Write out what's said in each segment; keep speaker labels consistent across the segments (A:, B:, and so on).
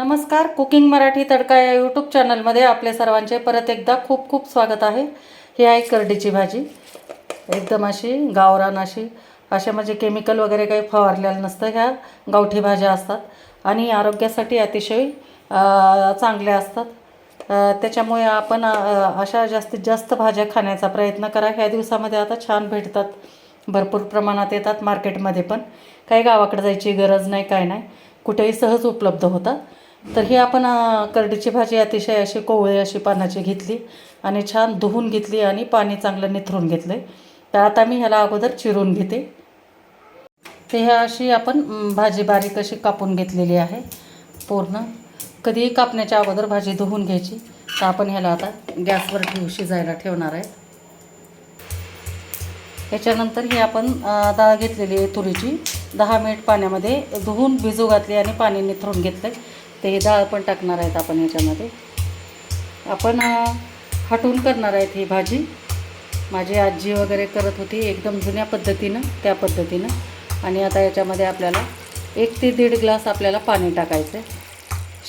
A: नमस्कार कुकिंग मराठी तडका या यूट्यूब चॅनलमध्ये आपल्या सर्वांचे परत एकदा खूप खूप स्वागत आहे. ही आहे करडीची भाजी. एकदम अशी गावरान अशी. अशा म्हणजे केमिकल वगैरे काही फवारलेलं नसतं. ह्या गावठी भाज्या असतात. आणि आरोग्यासाठी अतिशय चांगल्या असतात. त्याच्यामुळे आपण अशा जास्तीत जास्त भाज्या खाण्याचा प्रयत्न करा. ह्या दिवसामध्ये आता छान भेटतात. भरपूर प्रमाणात येतात मार्केटमध्ये पण. काही गावाकडे जायची गरज नाही काय नाही. कुठेही सहज उपलब्ध होतात तर ही आपण करडीची भाजी अतिशय अशी कोवळी अशी पानाची घेतली आणि छान धुवून घेतली आणि पाणी चांगलं निथरून घेतलं तर आता मी ह्याला अगोदर चिरून घेते. ते ह्या अशी आपण भाजी बारीक अशी कापून घेतलेली आहे पूर्ण. कधीही कापण्याच्या अगोदर भाजी धुवून घ्यायची. तर आपण ह्याला आता गॅसवर ठेवू शिजायला ठेवणार आहे. याच्यानंतर ही आपण डाळ घेतलेली आहे तुरीची. दहा मिनिट पाण्यामध्ये धुवून भिजू घातली आणि पाणी निथरून घेतलं ते ही डाळ पण टाकणार आहेत आपण याच्यामध्ये आपण हटवून हटून करणार आहेत ही भाजी. माझी आजी वगैरे करत होती एकदम जुन्या पद्धतीनं त्या पद्धतीनं. आणि आता याच्यामध्ये आपल्याला एक ते दीड ग्लास आपल्याला पाणी टाकायचं आहे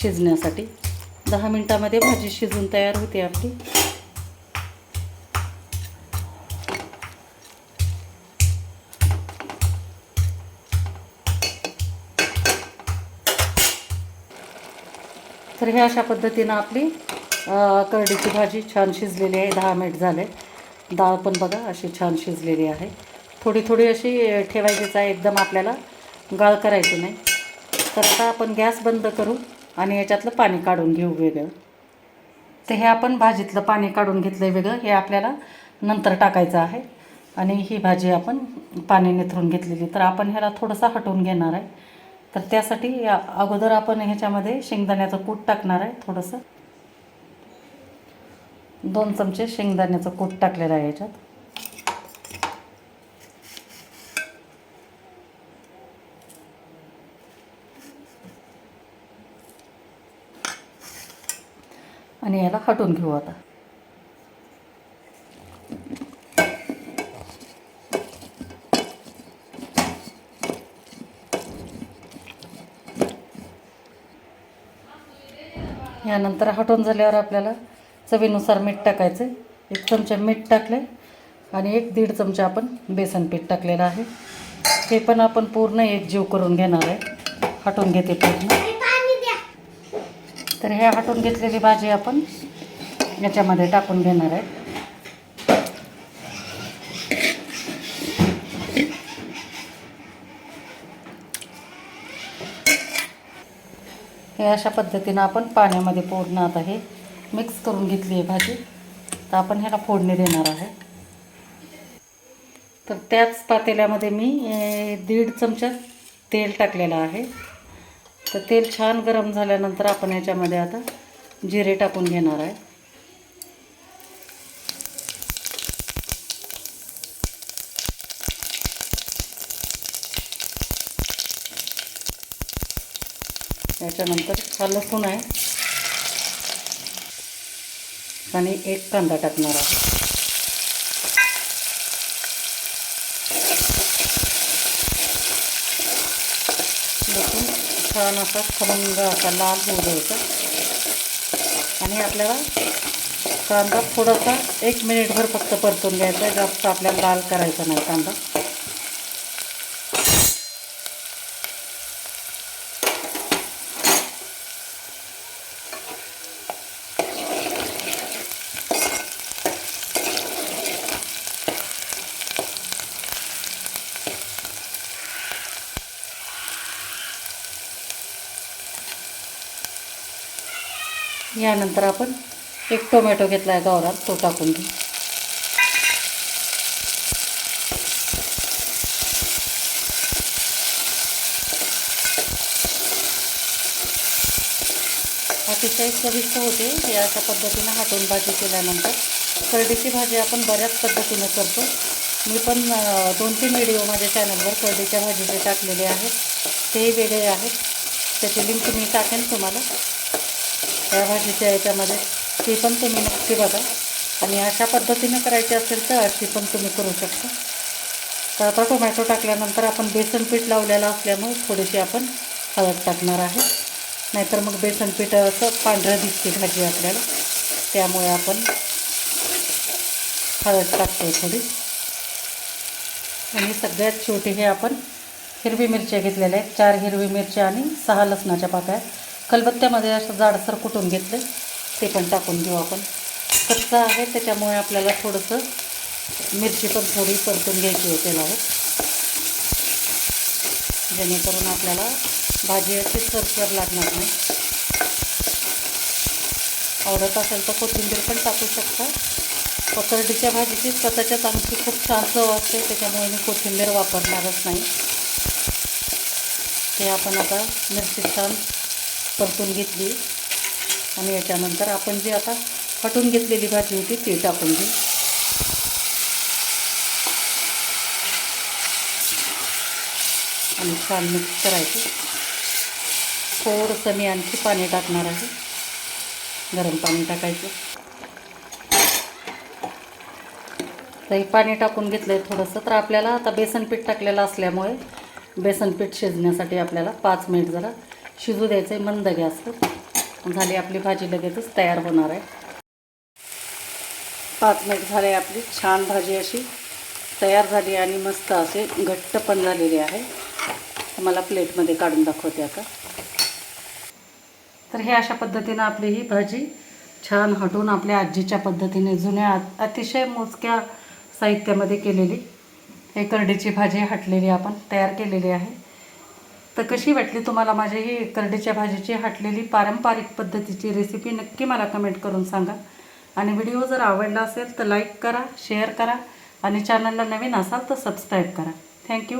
A: शिजण्यासाठी. दहा मिनटामध्ये भाजी शिजून तयार होते आपली. तर हे अशा पद्धतीनं आपली करडीची भाजी छान शिजलेली आहे. दहा मिनिट झाले. डाळ पण बघा अशी छान शिजलेली आहे. थोडी थोडी अशी ठेवायचीच आहे. एकदम आपल्याला गाळ करायची नाही. तर आता आपण गॅस बंद करू आणि याच्यातलं पाणी काढून घेऊ वेगळं. तर हे आपण भाजीतलं पाणी काढून घेतलं आहे वेगळं. हे आपल्याला नंतर टाकायचं आहे. आणि ही भाजी आपण पाणी निथरून घेतलेली. तर आपण ह्याला थोडंसं हटवून घेणार आहे. तर त्यासाठी या- अगोदर आपण ह्याच्यामध्ये शेंगदाण्याचं कूट टाकणार आहे थोडंसं. दोन चमचे शेंगदाण्याचं कूट टाकलेलं आहे याच्यात. आणि याला हटवून घेऊ आता. यानंतर हटवून झाल्यावर आपल्याला चवीनुसार मीठ टाकायचं आहे एक चमचा मीठ टाकलं आणि एक दीड चमचा आपण बेसन पीठ टाकलेलं आहे. ते पण आपण पूर्ण एक जीव करून घेणार आहे. हटवून घेते पूर्ण. तर हे हटवून घेतलेली भाजी आपण याच्यामध्ये टाकून घेणार आहे. हे अशा पद्धतीनं आपण पाण्यामध्ये पूर्ण आता हे मिक्स करून घेतली आहे भाजी. तर आपण ह्याला फोडणी देणार आहे तर त्याच पातेल्यामध्ये मी दीड चमचा तेल टाकलेलं आहे. तर तेल छान गरम झाल्यानंतर आपण याच्यामध्ये आता जिरे टाकून घेणार आहे. याच्यानंतर हा लसूण आहे. आणि एक कांदा टाकणार आहे. लसूण छान असा खमंग असा लाल होऊ द्यायचा. आणि आपल्याला कांदा थोडासा एक मिनिटभर फक्त परतून घ्यायचा आहे. जास्त आपल्याला लाल करायचा नाही कांदा. यानंतर आपण एक टोमॅटो घेतला आहे गावरात तो टाकून घेऊ. अतिशय चविष्ट होते हे अशा पद्धतीनं हाटून भाजी केल्यानंतर. करडीची भाजी आपण बऱ्याच पद्धतीनं करतो. मी पण दोन तीन व्हिडिओ माझ्या चॅनलवर करडीच्या भाजीचे टाकलेले आहेत. तेही वेगळे आहेत. त्याची लिंक मी टाकेन तुम्हाला. या भाजीच्या याच्यामध्ये ती पण तुम्ही नक्की बघा. आणि अशा पद्धतीनं करायची असेल तर अशी पण तुम्ही करू शकता. तर आता टोमॅटो टाकल्यानंतर आपण बेसन पीठ लावलेलं असल्यामुळे थोडीशी आपण हळद टाकणार आहे. नाहीतर मग बेसन पीठ असं पांढरं दिसते भाजी आपल्याला. त्यामुळे आपण हळद टाकतो थोडी. आणि सगळ्यात शेवटी हे आपण हिरवी मिरच्या घेतलेल्या आहेत. चार हिरवी मिरच्या आणि सहा लसणाच्या पाकळ्या. खलबत्त्यामध्ये असं जाडसर कुटून घेतलं ते पण टाकून घेऊ आपण. कच्चा आहे त्याच्यामुळे आपल्याला थोडंसं मिरची पण थोडी परतून घ्यायची आहे तेलावर. जेणेकरून आपल्याला भाजी अशी सरसर लागणार नाही. आवडत असेल तर कोथिंबीर पण टाकू शकता. पकडीच्या भाजीची स्वतःच्याच आमची खूप छान चव असते त्याच्यामुळे मी कोथिंबीर वापरणारच नाही. ते आपण आता मिरची छान परतून घेतली. आणि याच्यानंतर आपण जी आता हटून घेतलेली भाजी होती ती टाकून घेऊ. आणि छान मिक्स करायची. थोडंसं मी आणखी पाणी टाकणार आहे. गरम पाणी टाकायचं. तर हे पाणी टाकून घेतलं आहे थोडंसं. तर आपल्याला आता बेसन पीठ टाकलेलं असल्यामुळे बेसन पीठ शिजण्यासाठी आपल्याला पाच मिनिट जरा शिजू द्यायचं आहे मंद गॅसवर झाली आपली भाजी लगेचच तयार होणार आहे. पाच मिनिट झाले आपली छान भाजी अशी तयार झाली आणि मस्त असे घट्ट पण झालेली आहे. मला प्लेटमध्ये काढून दाखवते आता. तर हे अशा पद्धतीनं आपली ही भाजी छान हटून आपल्या आजीच्या पद्धतीने जुन्या अतिशय मोजक्या साहित्यामध्ये केलेली. हे करडीची भाजी हटलेली आपण तयार केलेली आहे. तर कशी वाटली तुम्हाला माझी ही करडीच्या भाजीची हाटलेली पारंपरिक पद्धतीची रेसिपी नक्की मला कमेंट करून सांगा. आणि व्हिडिओ जर आवडला असेल तर लाईक करा शेअर करा आणि चॅनलला नवीन असाल तर सबस्क्राईब करा. थँक्यू